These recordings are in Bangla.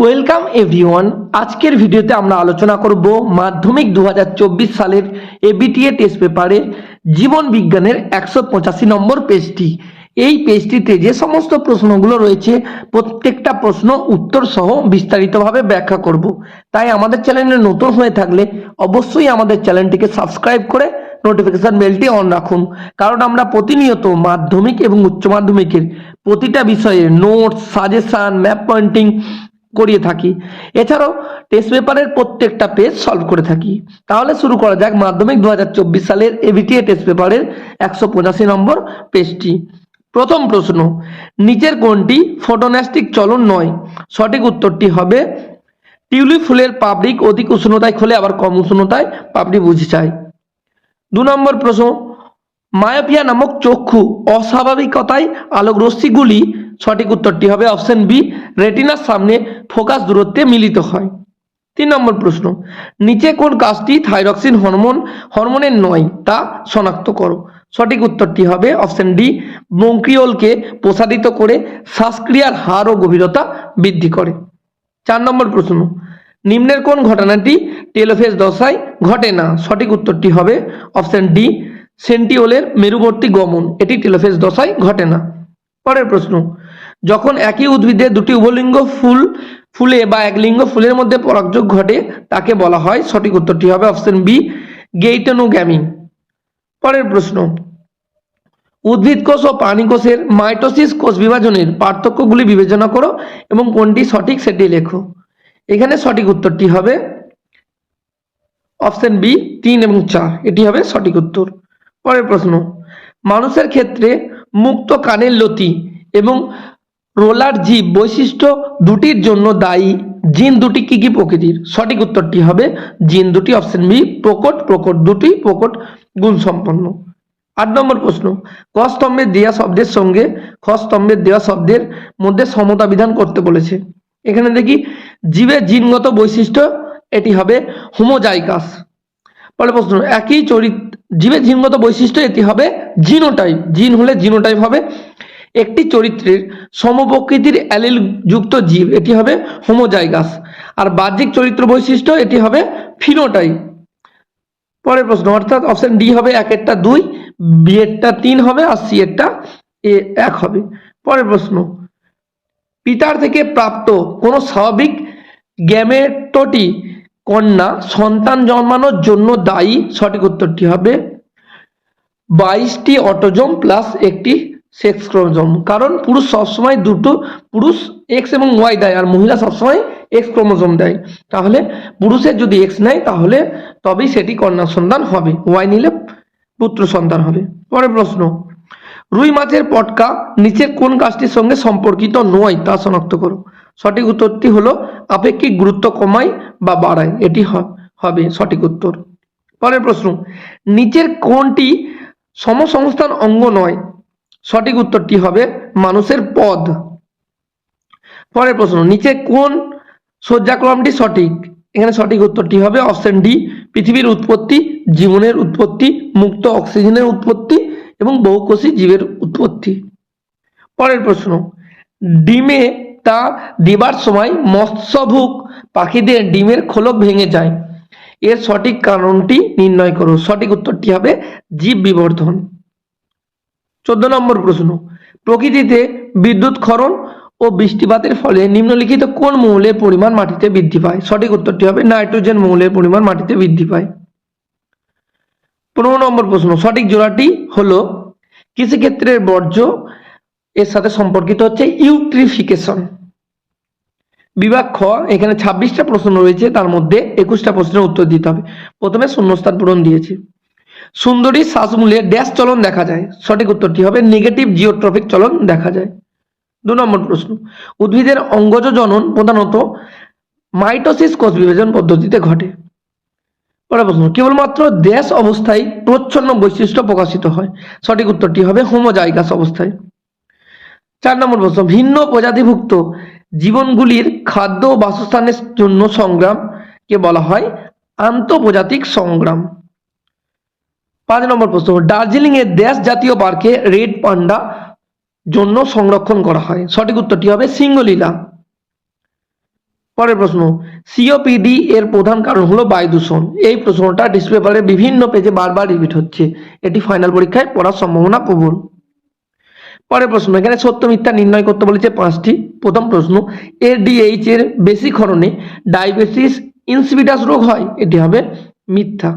ওয়েলকাম এভরিওয়ান আজকের ভিডিওতে আমরা আলোচনা করব মাধ্যমিক দু হাজার চব্বিশ সালের এবিটিএ টেস্ট পেপারে জীবন বিজ্ঞানের একশো পঁচাশি নম্বর পেজটি এই পেজটিতে যে সমস্ত প্রশ্নগুলো রয়েছে, প্রত্যেকটা প্রশ্ন উত্তর সহ বিস্তারিতভাবে ব্যাখ্যা করব। তাই আমাদের চ্যানেলে নতুন হয়ে থাকলে অবশ্যই আমাদের চ্যানেলটিকে সাবস্ক্রাইব করে নোটিফিকেশন বেলটি অন রাখুন। কারণ আমরা প্রতিনিয়ত মাধ্যমিক এবং উচ্চ মাধ্যমিকের প্রতিটা বিষয়ে নোটস সাজেশন ম্যাপ পয়েন্টিং করিয়ে থাকি। এছাড়াও টেস্ট পেপারের প্রত্যেকটা পেজ সলভ করে থাকি। তাহলে শুরু করা যাক মাধ্যমিক দু হাজার চব্বিশ সালের এবিটিএ টেস্ট পেপারের একশো পঁচাশি নম্বর পেজটি প্রথম প্রশ্ন, নিচের কোনটি ফটোন্যাস্টিক চলন নয়? সঠিক উত্তরটি হবে, টিউলিপ ফুলের পাপড়িক অধিক উষ্ণতায় খোলে আবার কম উষ্ণতায় পাপড়ি বুঝে যায়। দু নম্বর প্রশ্ন মায়োপিয়া নামক চক্ষু অস্বাভাবিকতায় আলোক রশ্মিগুলি সঠিক উত্তরটি হবে অপশন বি, রেটিনার সামনে ফোকাস দূরত্বে মিলিত হয়। তিন নম্বর প্রশ্ন, নিচে কোন কাজটি থাইরক্সিন হরমোন, হরমোনের নয় তা শনাক্ত করো। সঠিক উত্তরটি হবে অপশন ডি ব্রঙ্কিওলকে প্রসারিত করে শ্বাসক্রিয়ার হার ও গভীরতা বৃদ্ধি করে। চার নম্বর প্রশ্ন, নিম্নের কোন ঘটনাটি টেলোফেজ দশায় ঘটে না? সঠিক উত্তরটি হবে অপশন ডি সেন্টিওলের মেরুবর্তী গমন। এটি টেলোফেজ দশায় ঘটে না। পরের প্রশ্ন, যখন একই উদ্ভিদে দুটি উভলিঙ্গ ফুল, ফুলে বা এক লিঙ্গ ফুলের মধ্যে পরাগযোগ ঘটে, তাকে বলা হয় সঠিক উত্তরটি হবে অপশন বি গেইটনোগ্যামি পরের প্রশ্ন, উদ্ভিদ কোষ ও প্রাণী কোষের মাইটোসিস কোষ বিভাজনের পার্থক্যগুলি বিবেচনা করো এবং কোনটি সঠিক সেটি লেখো। এখানে সঠিক উত্তরটি হবে অপশন বি, তিন এবং চার। এটি হবে সঠিক উত্তর। পরের প্রশ্ন, মানুষের ক্ষেত্রে মুক্ত কানের লতি এবং রোলার জীব বৈশিষ্ট্য দুটির জন্য দায়ী, জিন দুটি কি কি প্রকৃতির? সঠিক উত্তরটি হবে জিন দুটি, অপশন বি, প্রকট প্রকট দুটি, প্রকট গুণ সম্পন্ন আট নম্বর প্রশ্ন, ক স্তম্ভের শব্দের সঙ্গে খ স্তম্ভের দেওয়া শব্দের মধ্যে সমতা বিধান করতে বলেছে। এখানে দেখি, জীবের জিনগত বৈশিষ্ট্য, এটি হবে হোমোজাইকাস। পরে প্রশ্ন, একই চরিত, জীবের জিনগত বৈশিষ্ট্য এটি হবে জিনোটাইপ। জিন হলে জিনোটাইপ হবে। একটি চরিত্রের সমপ্রকৃতির অ্যালিল যুক্ত জীব, এটি হবে হোমোজাইগাস। আর বাহ্যিক চরিত্র বৈশিষ্ট্য, এটি হবে ফিনোটাইপ। পরের প্রশ্ন, অর্থাৎ অপশন ডি হবে একেরটা দুই, বি এরটা তিন হবে, আর সি এরটা এ এক হবে। পরের প্রশ্ন, পিতার থেকে প্রাপ্ত কোনো স্বাভাবিক গ্যামেটোটি কন্যা, সন্তান জন্মানোর জন্য দায়ী। সঠিক উত্তরটি হবে বাইশটি অটোজম প্লাস একটি সেক্স ক্রোমোজোম। কারণ পুরুষ সবসময় দুটো, পুরুষ এক্স এবং ওয়াই দেয় আর মহিলা সবসময় এক্স ক্রোমোজোম দেয়। তাহলে পুরুষের যদি এক্স নেয়, তাহলে তবেই সেটি কন্যা সন্তান হবে। ওয়াই নিলে পুত্র সন্তান হবে। পরের প্রশ্ন। রুই মাছের পটকা নিচের কোন কাজটির সঙ্গে সম্পর্কিত নয় তা শনাক্ত করো। সঠিক উত্তরটি হলো আপেক্ষিক গুরুত্ব কমায় বা বাড়ায়। এটি হবে সঠিক উত্তর। পরের প্রশ্ন, নিচের কোনটি সমসংস্থান অঙ্গ নয়? সঠিক উত্তরটি হবে মানুষের পদ। পরের প্রশ্ন, নিচে কোন শয্যাক্রমটি সঠিক? এখানে সঠিক উত্তরটি হবে অপশন ডি, পৃথিবীর উৎপত্তি, জীবনের উৎপত্তি, মুক্ত অক্সিজেনের উৎপত্তি এবং বহুকোষী জীবের উৎপত্তি। পরের প্রশ্ন, ডিমে তা দিবার সময় মৎস্যভুক পাখিদের ডিমের খোলক ভেঙে যায়। এর সঠিক কারণটি নির্ণয় করো। সঠিক উত্তরটি হবে জীব বিবর্ধন। চোদ্দ নম্বর প্রশ্ন, প্রকৃতিতে বিদ্যুৎ ক্ষরণ ও বৃষ্টিপাতের ফলে নিম্নলিখিত কোন মৌলের পরিমাণ মাটিতে বৃদ্ধি পায়? সঠিক উত্তরটি হবে নাইট্রোজেন মৌলের পরিমাণ মাটিতে বৃদ্ধি পায়। পনেরো নম্বর প্রশ্ন, সঠিক জোড়াটি হলো কৃষিক্ষেত্রের বর্জ্য এর সাথে সম্পর্কিত হচ্ছে ইউট্রিফিকেশন বিভাগ খ, এখানে ছাব্বিশটা প্রশ্ন রয়েছে, তার মধ্যে একুশটা প্রশ্নের উত্তর দিতে হবে। প্রথমে শূন্যস্থান পূরণ দিয়েছে। সুন্দরী শ্বাসমূলে ড্যাশ চলন দেখা যায়। সঠিক উত্তরটি হবে নেগেটিভ জিওট্রফিক চলন দেখা যায়। দু নম্বর প্রশ্ন, উদ্ভিদের অঙ্গজ জনন প্রধানত মাইটোসিস কোষ বিভাজন পদ্ধতিতে ঘটে। পরের প্রশ্ন, কেবলমাত্র দেশ অবস্থায় প্রচ্ছন্ন বৈশিষ্ট্য প্রকাশিত হয়। সঠিক উত্তরটি হবে হোমোজাইগাস অবস্থায়। চার নম্বর প্রশ্ন, ভিন্ন প্রজাতিভুক্ত জীবনগুলির খাদ্য বাসস্থানের জন্য সংগ্রামকে বলা হয় আন্তঃপ্রজাতিক সংগ্রাম। পাঁচ নম্বর প্রশ্ন দার্জিলিং এর দেশ জাতীয় পার্কে রেড পান্ডা জন্য সংরক্ষণ করা হয়। সঠিক উত্তরটি হবে সিঙ্গলীলা পরের প্রশ্ন সিওপিডি এর প্রধান কারণ হলো বায়ু দূষণ। এই প্রশ্নটা ডিসপ্লে পেপারে বিভিন্ন পেজে বারবার রিপিট হচ্ছে। এটি ফাইনাল পরীক্ষায় পড়ার সম্ভাবনা প্রবল। পরের প্রশ্ন, এখানে সত্য মিথ্যা নির্ণয় করতে বলেছে পাঁচটি। প্রথম প্রশ্ন এডিএইচ এর বেশি ক্ষরণে ডায়াবেটিস ইনসিপিটাস রোগ হয়? এটি হবে মিথ্যা।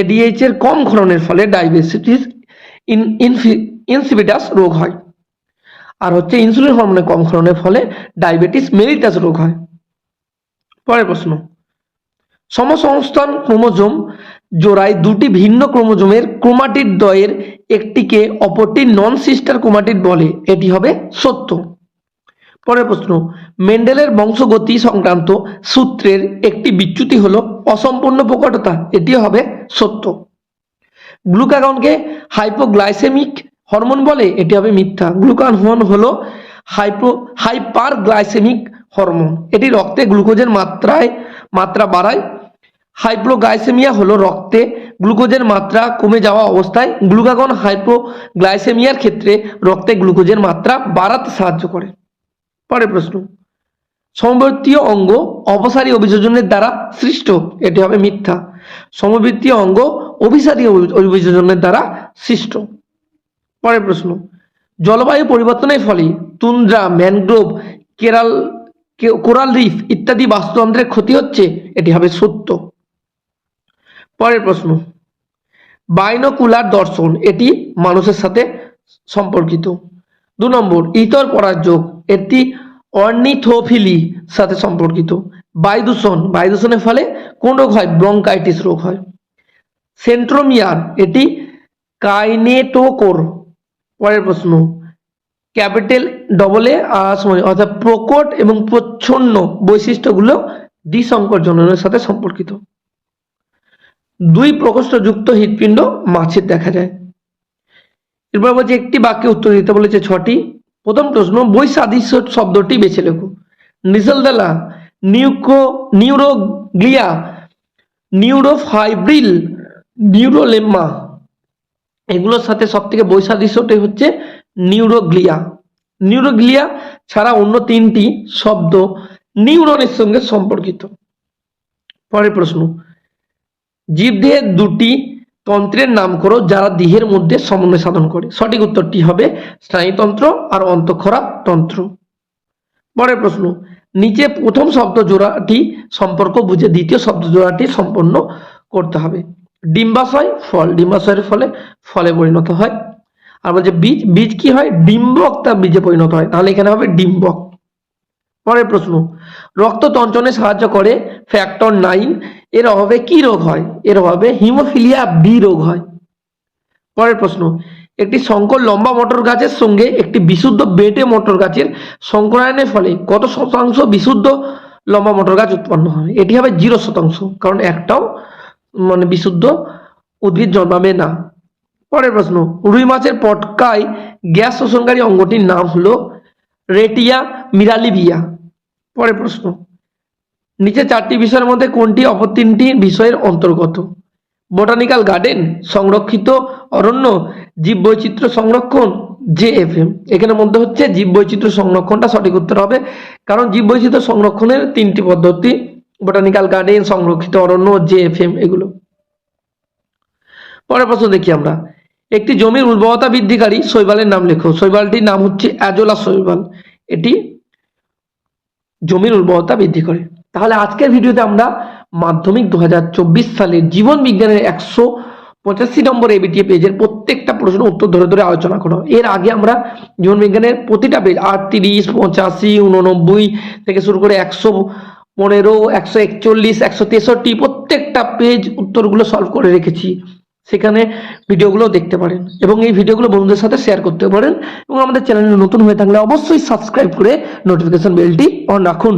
এডিএইচ এর কম ক্ষরণের ফলে ডায়াবেটিস ইনসিপিটাস রোগ হয়। আর হচ্ছে ইনসুলিন হরমোনের কম ক্ষরণের ফলে ডায়াবেটিস মেলিটাস রোগ হয়। পরের প্রশ্ন। সমসংস্থান ক্রোমোজোম জোড়ায় দুটি ভিন্ন ক্রোমোজোমের ক্রোমাটিড দ্বয়ের একটিকে অপরটি নন সিস্টার ক্রোমাটিড বলে। এটি হবে সত্য। পরের প্রশ্ন, মেন্ডেলের বংশগতি সংক্রান্ত সূত্রের একটি বিচ্যুতি হল অসম্পূর্ণ প্রকটতা। এটি হবে সত্য। গ্লুকাগনকে হাইপোগ্লাইসেমিক হরমোন বলে। এটি হবে মিথ্যা। গ্লুকান হলো হাইপো হাইপার গ্লাইসেমিক হরমোন। এটি রক্তে গ্লুকোজের মাত্রায়, মাত্রা বাড়ায়। হাইপ্রোগ্লাইসেমিয়া হলো রক্তে গ্লুকোজের মাত্রা কমে যাওয়া অবস্থায়। গ্লুকাগন হাইপ্রোগ্লাইসেমিয়ার ক্ষেত্রে রক্তে গ্লুকোজের মাত্রা বাড়াতে সাহায্য করে। পরের প্রশ্ন। সমবর্তীয় অঙ্গ অপসারী অভিযোজনের দ্বারা সৃষ্ট, এটি হবে মিথ্যা। সমবৃত্তীয় অঙ্গ অভিসারী অভি- অভিযোজনের দ্বারা সৃষ্ট। পরের প্রশ্ন। জলবায়ু পরিবর্তনের ফলে tundra, mangrove, coral coral reef ইত্যাদি বাস্তুতন্ত্রের ক্ষতি হচ্ছে, এটি হবে সত্য। পরের প্রশ্ন, বাইনোকুলার দর্শন, এটি মানুষের সাথে সম্পর্কিত। দু নম্বর, ইতর পরাযোগ এটি অর্নিথোফিলি সাথে সম্পর্কিত। বায়ু দূষণ বায়ু দূষণের ফলে কোন রোগ হয়? ব্রঙ্কাইটিস রোগ হয়। সেন্ট্রোমিয়ার এটি কাইনেটোকোর। পরের প্রশ্ন, ক্যাপিটাল ডবল এ সময় অর্থাৎ প্রকট এবং প্রচ্ছন্ন বৈশিষ্ট্যগুলো দ্বিসংকর জননের সাথে সম্পর্কিত। দুই প্রকোষ্ঠযুক্ত হৃৎপিণ্ড মাছের দেখা যায়। এরপর বলছে, একটি বাক্যে উত্তর দিতে বলেছে ছটি। প্রথম প্রশ্ন, বৈসাদৃশ্য শব্দটি বেছে লেখো নিসেলদালা নিউকো, নিউরোগ্লিয়া, নিউরোফাইব্রিল, নিউরোলেম্মা। এগুলোর সাথে সব থেকে হচ্ছে নিউরোগ্লিয়া। নিউরোগ্লিয়া ছাড়া অন্য তিনটি শব্দ নিউরনের সঙ্গে সম্পর্কিত। পরের প্রশ্ন, জীবদেহের দুটি তন্ত্রের নাম করো যারা দেহের মধ্যে সমন্বয় সাধন করে। সঠিক উত্তরটি হবে স্নায়ুতন্ত্র আর অন্তঃক্ষরা তন্ত্র। পরের প্রশ্ন, নিচে প্রথম শব্দ জোড়াটি সম্পর্ক বুঝে দ্বিতীয় শব্দ জোড়াটি সম্পন্ন করতে হবে। ডিম্বাশয় ফল, ডিম্বাশয়ের ফলে ফলে পরিণত হয়। আর বলছে বীজ বীজ কি হয়? ডিম্বক তা বীজে পরিণত হয়। তাহলে এখানে হবে ডিম্বক। পরের প্রশ্ন, রক্ত তঞ্চনে সাহায্য করে ফ্যাক্টর নাইন এর অভাবে কি রোগ হয়? এর অভাবে হিমোফিলিয়া বি রোগ হয়। পরের প্রশ্ন, একটি সংকর লম্বা মটর গাছের সঙ্গে একটি বিশুদ্ধ বেটে মটর গাছের সংকরায়নের ফলে কত শতাংশ বিশুদ্ধ লম্বা মটর গাছ উৎপন্ন হয়? এটি হবে জিরো শতাংশ, কারণ একটাও মানে বিশুদ্ধ উদ্ভিদ জন্মাবে না। পরের প্রশ্ন, রুই মাছের পটকায় গ্যাস শোষণকারী অঙ্গটির নাম হলো রেটিয়া মিরালিভিয়া। পরের প্রশ্ন, নিচে চারটি বিষয়ের মধ্যে কোনটি অপর তিনটি বিষয়ের অন্তর্গত? বোটানিক্যাল গার্ডেন, সংরক্ষিত অরণ্য, জীববৈচিত্র্য সংরক্ষণ জে এফ এম এখানের মধ্যে হচ্ছে জীববৈচিত্র্য সংরক্ষণটা সঠিক উত্তর হবে, কারণ জীববৈচিত্র্য সংরক্ষণের তিনটি পদ্ধতি, বোটানিক্যাল গার্ডেন, সংরক্ষিত অরণ্য জে এফ এম এগুলো। পরের প্রশ্ন দেখি আমরা একটি জমির উর্বরতা বৃদ্ধিকারী শৈবালের নাম লেখো। শৈবালটির নাম হচ্ছে অ্যাজোলা শৈবাল। এটি জমির উর্বরতা বৃদ্ধি করে। তাহলে আজকের ভিডিওতে আমরা মাধ্যমিক দু হাজার চব্বিশ সালের জীবন বিজ্ঞানের একশো পঁচাশি নম্বর এবিটিএ পেজের প্রত্যেকটা প্রশ্ন উত্তর ধরে ধরে আলোচনা করো। এর আগে আমরা জীবন বিজ্ঞানের প্রতিটা পেজ, আটত্রিশ, পঁচাশি উননব্বই থেকে শুরু করে একশো পনেরো, একশো একচল্লিশ, একশো তেষট্টি, প্রত্যেকটা পেজ উত্তরগুলো সলভ করে রেখেছি। সেখানে ভিডিওগুলো দেখতে পারেন এবং এই ভিডিওগুলো বন্ধুদের সাথে শেয়ার করতে পারেন এবং আমাদের চ্যানেলে নতুন হয়ে থাকলে অবশ্যই সাবস্ক্রাইব করে নোটিফিকেশন বেলটি অন রাখুন।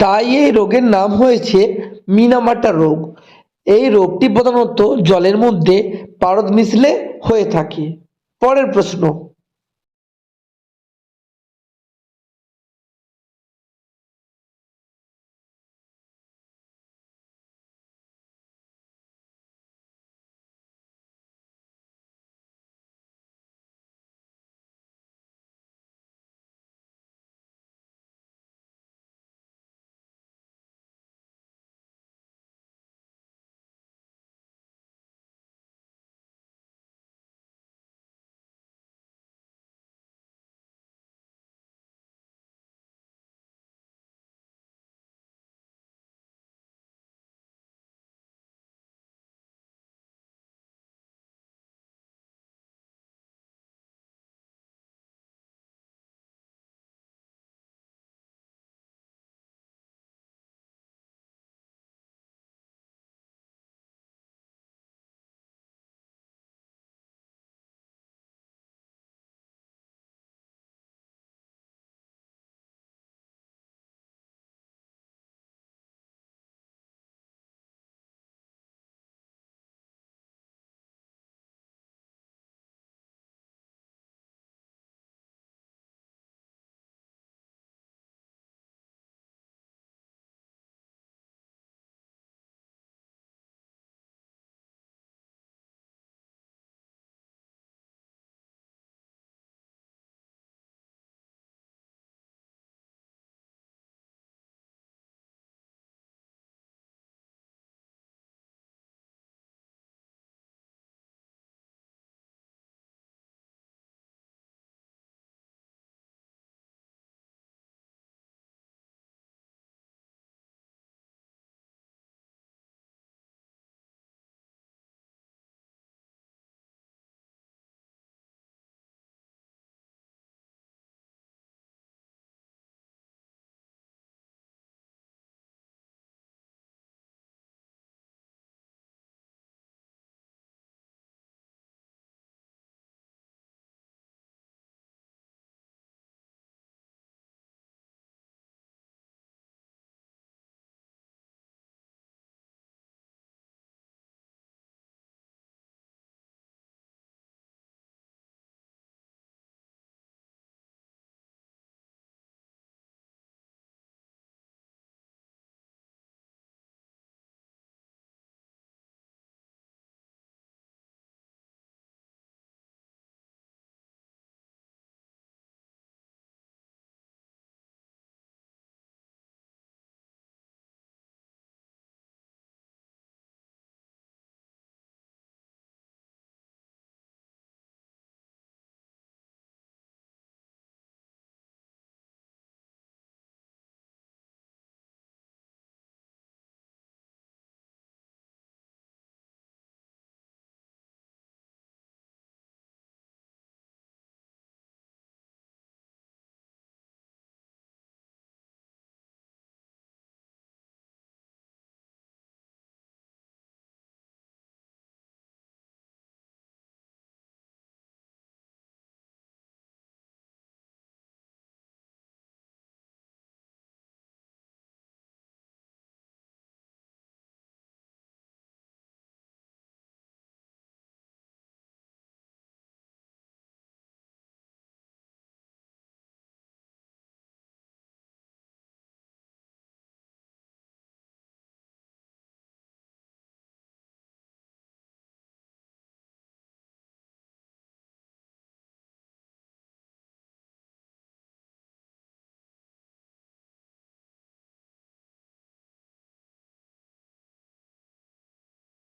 তাই এই রোগের নাম হয়েছে মিনামাটা রোগ। এই রোগটি প্রধানত জলের মধ্যে পারদ মিশলে হয়ে থাকে। পরের প্রশ্ন